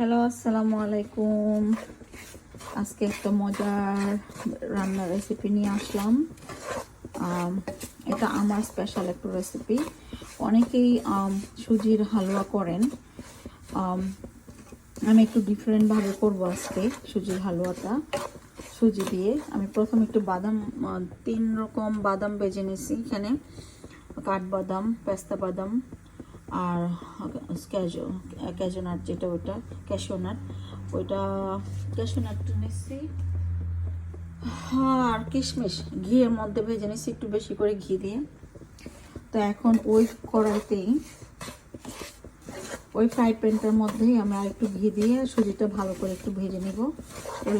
Hello আসসালামু আলাইকুম আজকে একটা মজার রান্নার রেসিপি নিয়ে আসলাম। এটা আমার স্পেশাল একটা রেসিপি অনেকেই সুজির হালুয়া করেন। আমি একটু ডিফারেন্টভাবে করব আজকে সুজির হালুয়াটা। সুজি দিয়ে আমি প্রথম একটু বাদাম তিন রকম বাদাম বেজে নিয়েছি এখানে। কাঠবাদাম, পেস্তা বাদাম আর ক্যাজো নাট যেটা ওটা ক্যাশোনাট ওইটা ক্যাশোনাট নিচ্ছি। হ্যাঁ, আর কিশমিশ ঘিয়ের মধ্যে ভেজে নিচ্ছি একটু বেশি করে ঘি দিয়ে। তো এখন ওই কড়াইতেই ওই ফ্রাই প্যানটার মধ্যেই আমি আর একটু ঘি দিয়ে সুজিটা ভালো করে একটু ভেজে নেব।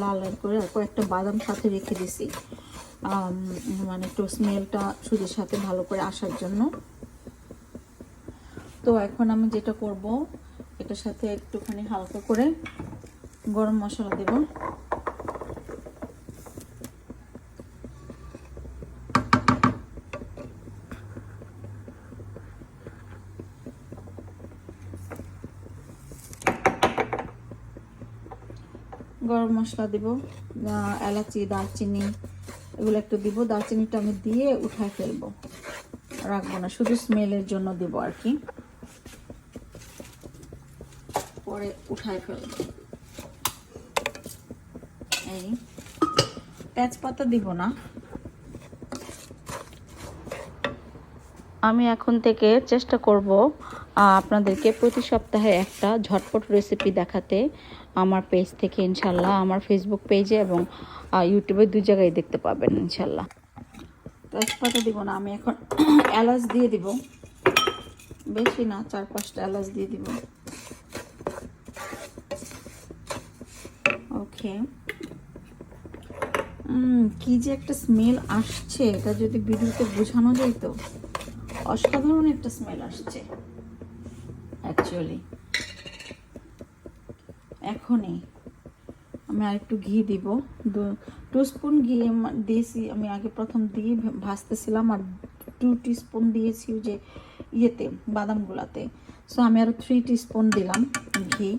লাল লাল করে আর কয়েকটা বাদাম সাথে রেখে দিছি। মানে একটু স্মেলটা সুজির সাথে ভালো করে আসার জন্য। তো এখন আমি যেটা করব, এটার সাথে একটুখানি হালকা করে গরম মশলা দেব। গরম মশলা দেব এলাচি, দারচিনি, এগুলো একটু দিব। দারচিনিটা আমি দিয়ে উঠায় ফেলব। রাখব না, শুধু স্মেলের জন্য দেব আর কি। পরে উঠায় ফেলব। এই তেজপাতা দিব না। আমি এখন থেকে চেষ্টা করব আপনাদেরকে প্রতি সপ্তাহে একটা ঝটপট রেসিপি দেখাতে আমার পেজ থেকে, ইনশাল্লাহ। আমার ফেসবুক পেজে এবং ইউটিউবে দুই জায়গায় দেখতে পাবেন, ইনশাল্লাহ। তেজপাতা দিব না, আমি এখন এলাচ দিয়ে দিব। বেশি না, চার পাঁচটা এলাচ দিয়ে দিব। ওকে কি যে একটা স্মেল আসছে, এটা যদি ভিডিওতে বোঝানো যায় তো। অসাধারণ একটা স্মেল আসছে অ্যাকচুয়ালি এখনই আমি আর একটু ঘি দিব। টু স্পুন ঘি দিয়েছি, আমি আগে প্রথম দিয়ে ভাজতেছিলাম আর টু স্পুন দিয়েছি যে ইয়েতে, বাদামগুলাতে। সো আমি আরও থ্রি স্পুন দিলাম ঘি।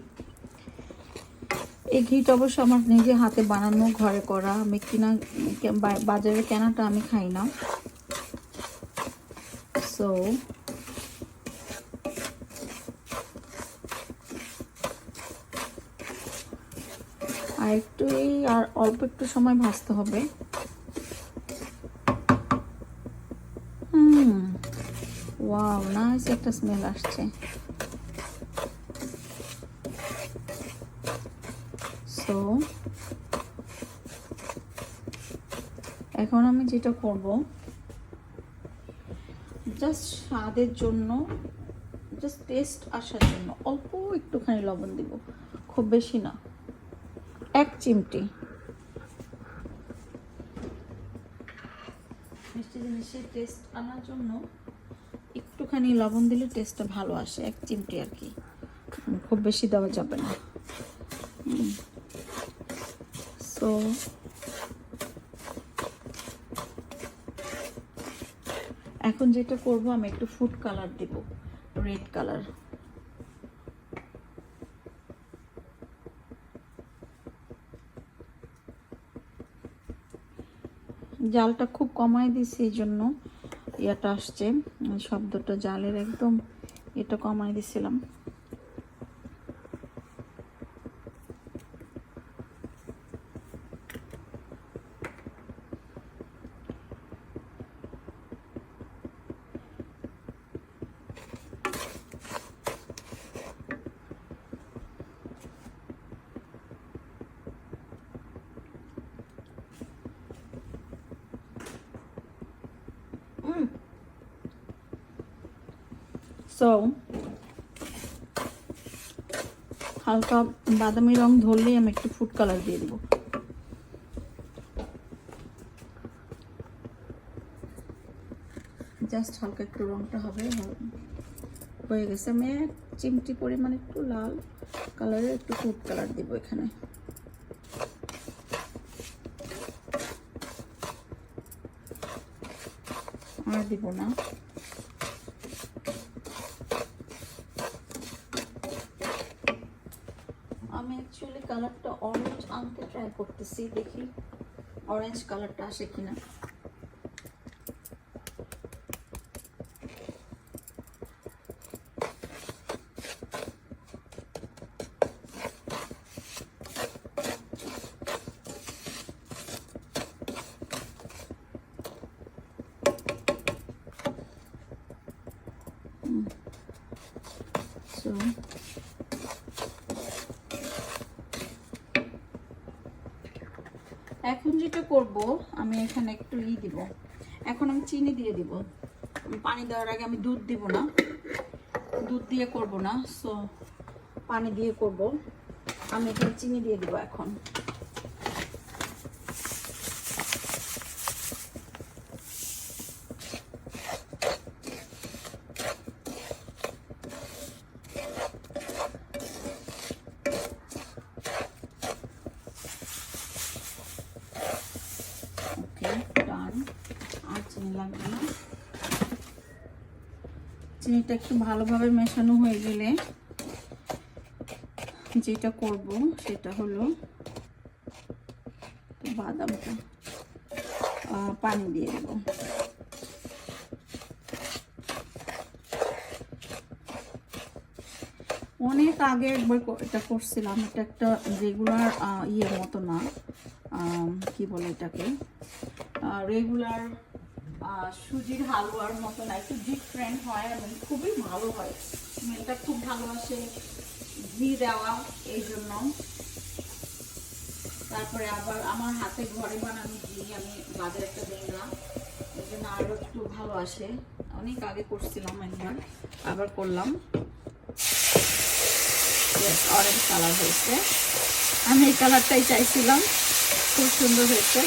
এই ঘিটা অবশ্য আমার নিজে হাতে বানানো, ঘরে করা। আমি কিনা বাজারে কেনাটা আমি খাই না। সো আর একটু এই, আর অল্প একটু সময় ভাজতে হবে। হুম ওয়াও নাইস একটা স্মেল আসছে। সো এখন আমি যেটা করব জাস্ট স্বাদের জন্য জাস্ট টেস্ট আসার জন্য অল্প একটুখানি লবণ দিব, খুব বেশি না, এক চিমটি। মিষ্টি জিনিসের টেস্ট আনার জন্য একটুখানি লবণ দিলে টেস্টটা ভালো আসে, এক চিমটি আর কি। খুব বেশি দেওয়া যাবে না। সো এখন যেটা করব, আমি একটু ফুড কালার দেব রেড কালার জালটা খুব কমাই দিছি, এই জন্য ইয়াটা আসছে। শব্দটা জালের একদম, এটা কমাই দিছিলাম। সো হালকা বাদামি রং ধরলেই আমি একটু ফুড কালার দিয়ে দেবো। জাস্ট হালকা একটু রংটা হবে হয়ে গেছে। আমি এক চিমটি পরিমাণ একটু লাল কালারের একটু ফুড কালার দিব এখানে। আর দিব না আমি অ্যাকচুয়ালি কালারটা অরেঞ্জ আনতে ট্রাই করতেছি দেখি অরেঞ্জ কালারটা আসে কিনা So এখন যেটা করব, আমি এখানে একটু ই দিব। এখন আমি চিনি দিয়ে দিব। পানি দেওয়ার আগে আমি দুধ দিব না। দুধ দিয়ে করব না সো পানি দিয়ে করব। আমি এখানে চিনি দিয়ে দিব এখন ওকে ডান আর চিনি লাগবে না। চিনিটা একটু ভালোভাবে মেশানো হয়ে গেলে যেটা করব সেটা হলো বাদামটা পানি দিয়ে দেব। অনেক আগে একবার এটা করছিলাম, এটা একটা রেগুলার ইয়ের মতো না কি বলে এটাকে? রেগুলার সুজির হালুয়ার মতো না একটু ডিফারেন্ট হয় এবং খুবই ভালো হয়। মেলটা খুব ভালোবাসে ঘি দেওয়া, এই জন্য। তারপরে আবার আমার হাতে ঘরে বানানো ঘি আমি বাজারে একটা না এই জন্য আরও একটু ভালো আসে। অনেক আগে করছিলাম একবার, আবার করলাম। অরেঞ্জ কালার হয়েছে। আমি এই কালারটাই চাইছিলাম। খুব সুন্দর হয়েছে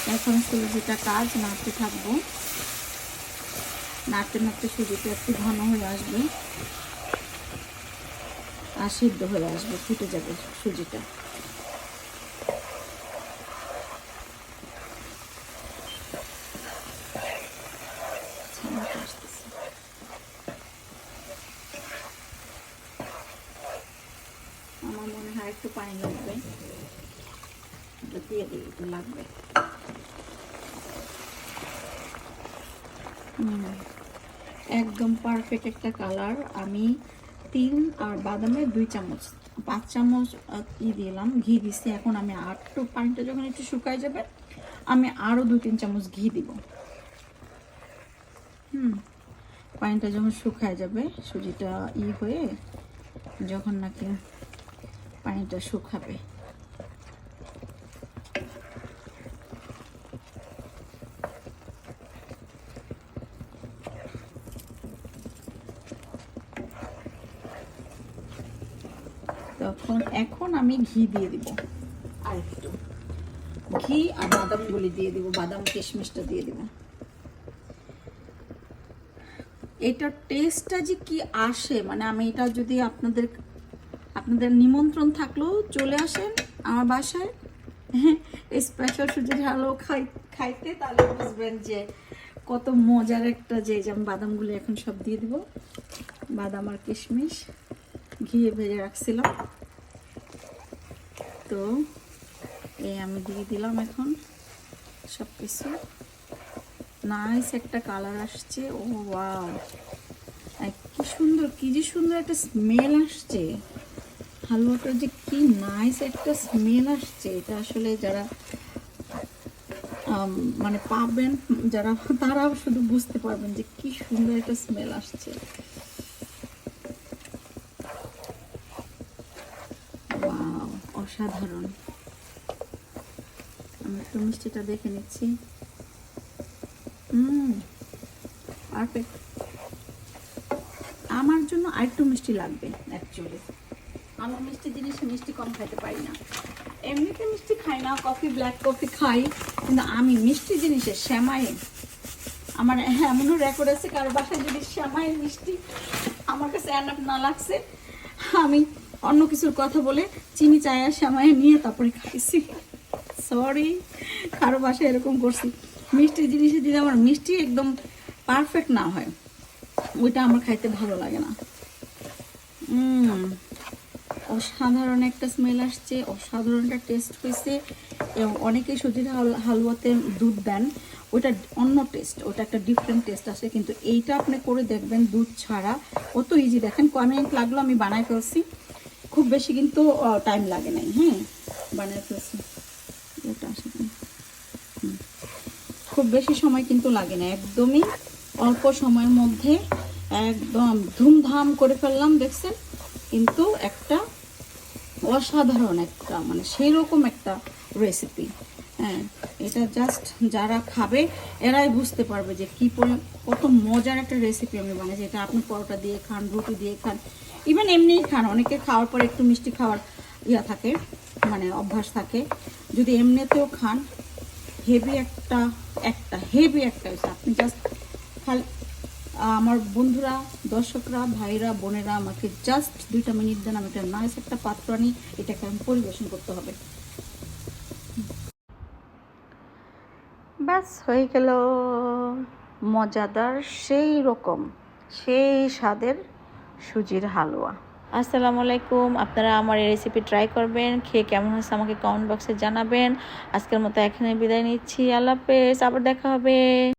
তো, এখন যেটা কাজ, নাড়তে থাকব। নাড়তে নাড়তে সুজিটা একটু ঘন হয়ে আসবে। আর সিদ্ধ হয়ে আসবে, ফুটে যাবে সুজিটা। আমার মনে হয় একটু পানি লাগবে। দিয়ে দিই লাগবে। একদম পারফেক্ট একটা কালার আমি তিন আর বাদামের দুই চামচ, পাঁচ চামচ ই দিলাম, ঘি দিচ্ছি এখন আমি আর একটু পানিটা যখন একটু শুকায় যাবে, আমি আরও দু তিন চামচ ঘি দিব। হুম, পানিটা যখন শুকায় যাবে, সুজিটা ই হয়ে যখন নাকি পানিটা শুকাবে। তখন এখন আমি ঘি দিয়ে দিব। আর একটু ঘি আর বাদামগুলি দিয়ে দিব বাদাম কিশমিশটা দিয়ে দিব। এটার টেস্টটা যে কি আসে মানে আমি এটা যদি আপনাদের আপনাদের নিমন্ত্রণ থাকলেও চলে আসেন আমার বাসায় স্পেশাল সুজির হালু খাই খাইতে তাহলে বুঝবেন যে কত মজার একটা যে যে আমি বাদামগুলি এখন সব দিয়ে দিব বাদাম আর কিশমিশ ঘিয়ে ভেজে রাখছিলাম। তো এই আমি দিয়ে দিলাম এখন সব কিছু নাইস একটা কালার আসছে। ও কি সুন্দর, কি যে সুন্দর একটা স্মেল আসছে। হালুয়াটা যে কি নাইস একটা স্মেল আসছে। এটা আসলে যারা মানে পাবেন, যারা, তারাও শুধু বুঝতে পারবেন যে কি সুন্দর একটা স্মেল আসছে ওয়াও অসাধারণ। আমি একটু মিষ্টিটা দেখে নিচ্ছি। আমার জন্য আরেকটু মিষ্টি লাগবে অ্যাকচুয়ালি আমি মিষ্টি জিনিস মিষ্টি কম খাইতে পারি না। এমনিতে মিষ্টি খাই না কফি ব্ল্যাক কফি খাই, কিন্তু আমি মিষ্টি জিনিসের শ্যামাই। আমার হ্যাঁ এমনও রেকর্ড আছে, কারও বাসায় যদি শ্যামাইয়ের মিষ্টি আমার কাছে অ্যানাপ না লাগছে, আমি অন্য কিছুর কথা বলে চিনি, চায়া, শ্যামাই নিয়ে তারপরে খাইছি। সরি কারও বাসায় এরকম করছি। মিষ্টি জিনিসে যদি আমার মিষ্টি একদম পারফেক্ট না হয়। ওইটা আমার খাইতে ভালো লাগে না। অসাধারণ একটা স্মেল আসছে, অসাধারণ একটা টেস্ট হয়েছে এবং অনেকেই সুজির হাল- হালুয়াতে দুধ দেন ওটা অন্য টেস্ট ওটা একটা ডিফারেন্ট টেস্ট আসে। কিন্তু এইটা আপনি করে দেখবেন দুধ ছাড়া। কত ইজি দেখেন কয় মিনিট লাগল আমি বানাই ফেলছি। খুব বেশি কিন্তু টাইম লাগে নাই হ্যাঁ? বানাই ফেলছি। খুব বেশি সময় কিন্তু লাগে না, একদমই অল্প সময়ের মধ্যে একদম ধুমধাম করে ফেললাম, দেখছেন? কিন্তু একটা অসাধারণ একটা মানে সেই রকম একটা রেসিপি হ্যাঁ? এটা জাস্ট যারা খাবে, এরাই বুঝতে পারবে যে কী কত মজার একটা রেসিপি আমি বানিয়েছি এটা আপনি পরোটা দিয়ে খান, রুটি দিয়ে খান ইভেন এমনিই খান, অনেকে খাওয়ার পর একটু মিষ্টি খাওয়ার ইয়া থাকে মানে অভ্যাস থাকে। যদি এমনিতেও খান হেভি একটা একটা হেভি একটা আপনি জাস্ট খালি আমার বন্ধুরা, দর্শকরা, ভাইরা, বোনেরা আমাকে জাস্ট দুইটা মিনিট দেন, আমি একটা নাইস একটা পাত্র আনি, এটাকে আমি পরিবেশন করতে হবে। ব্যাস হয়ে গেল। মজাদার, সেই রকম, সেই স্বাদের সুজির হালুয়া। আসসালামু আলাইকুম আপনারা আমার এই রেসিপি ট্রাই করবেন, খেয়ে কেমন হয়েছে আমাকে কমেন্ট বক্সে জানাবেন। আজকের মতো এখানে বিদায় নিচ্ছি, আল্লাহ হাফেজ, আবার দেখা হবে।